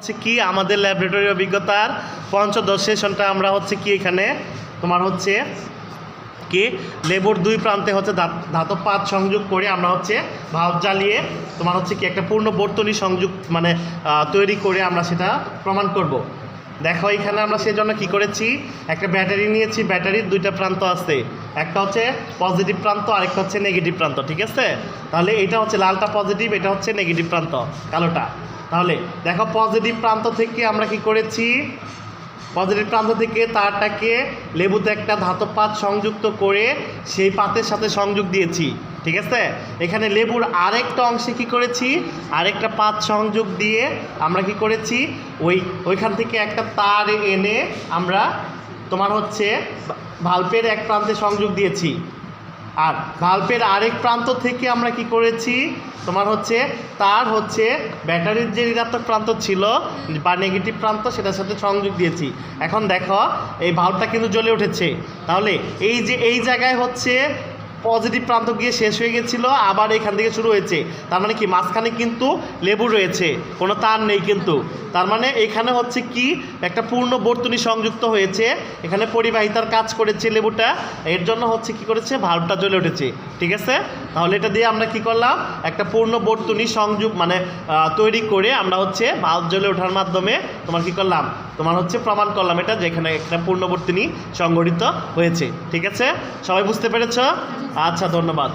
হচ্ছে কি আমাদের ল্যাবরেটরি অভিজ্ঞতার পঞ্চদশ সেশনটা আমরা হচ্ছে কি এখানে, তোমার হচ্ছে কি লেবুর দুই প্রান্তে হচ্ছে ধাতব পাত সংযোগ করে আমরা হচ্ছে ভাব জ্বালিয়ে তোমার হচ্ছে কি একটা পূর্ণ বর্তনী সংযোগ মানে তৈরি করে আমরা সেটা প্রমাণ করব। দেখো, এখানে আমরা সেই জন্য কি করেছি? একটা ব্যাটারি নিয়েছি, ব্যাটারির দুইটা প্রান্ত আছে। একটা হচ্ছে পজিটিভ প্রান্ত, আরেকটা হচ্ছে নেগেটিভ প্রান্ত, ঠিক আছে? তাহলে এটা হচ্ছে লালটা পজিটিভ, এটা হচ্ছে নেগেটিভ প্রান্ত, কালোটা। তাহলে দেখো, পজিটিভ প্রান্ত থেকে আমরা কি করেছি? পজিটিভ প্রান্ত থেকে তারটাকে লেবুতে একটা ধাতব পাত সংযুক্ত করে সেই পাতের সাথে সংযোগ দিয়েছি। ঠিক আছে? এখানে লেবুর আরেকটা অংশে কি করেছি? আরেকটা পাত সংযোগ দিয়ে আমরা কি করেছি? ওই, ওইখান থেকে একটা তার এনে আমরা তোমার হচ্ছে ভাল্পের এক প্রান্তে সংযোগ দিয়েছি। আর ভাল্বের আরেক প্রান্ত থেকে আমরা কি করেছি? তোমার হচ্ছে, তার হচ্ছে ব্যাটারির যে ঋণাত্মক প্রান্ত ছিল বা নেগেটিভ প্রান্ত, সেটার সাথে সংযোগ দিয়েছি। এখন দেখো, এই ভাল্বটা কিন্তু জ্বলে উঠেছে। তাহলে এই যে, এই জায়গায় হচ্ছে পজিটিভ প্রান্ত গিয়ে শেষ হয়ে গেছিল, আবার এখান থেকে শুরু হয়েছে। তার মানে কি? মাঝখানে কিন্তু লেবু রয়েছে, কোনো তার নেই কিন্তু। তার মানে এখানে হচ্ছে কি? একটা পূর্ণ বর্তনী সংযুক্ত হয়েছে। এখানে পরিবাহিতার কাজ করেছে লেবুটা। এর জন্য হচ্ছে কি করেছে? ভাল্বটা জ্বলে উঠেছে। ঠিক আছে? তাহলে এটা দিয়ে আমরা কি করলাম? একটা পূর্ণ বর্তনী সংযোগ মানে তৈরি করে আমরা হচ্ছে ভাল্ব জ্বলে ওঠার মাধ্যমে তোমার কি করলাম? তোমার হচ্ছে প্রমাণ করলাম এটা যেখানে একটা পূর্ণবর্তিনী সংগঠিত হয়েছে। ঠিক আছে? সবাই বুঝতে পেরেছ? আচ্ছা ধন্যবাদ।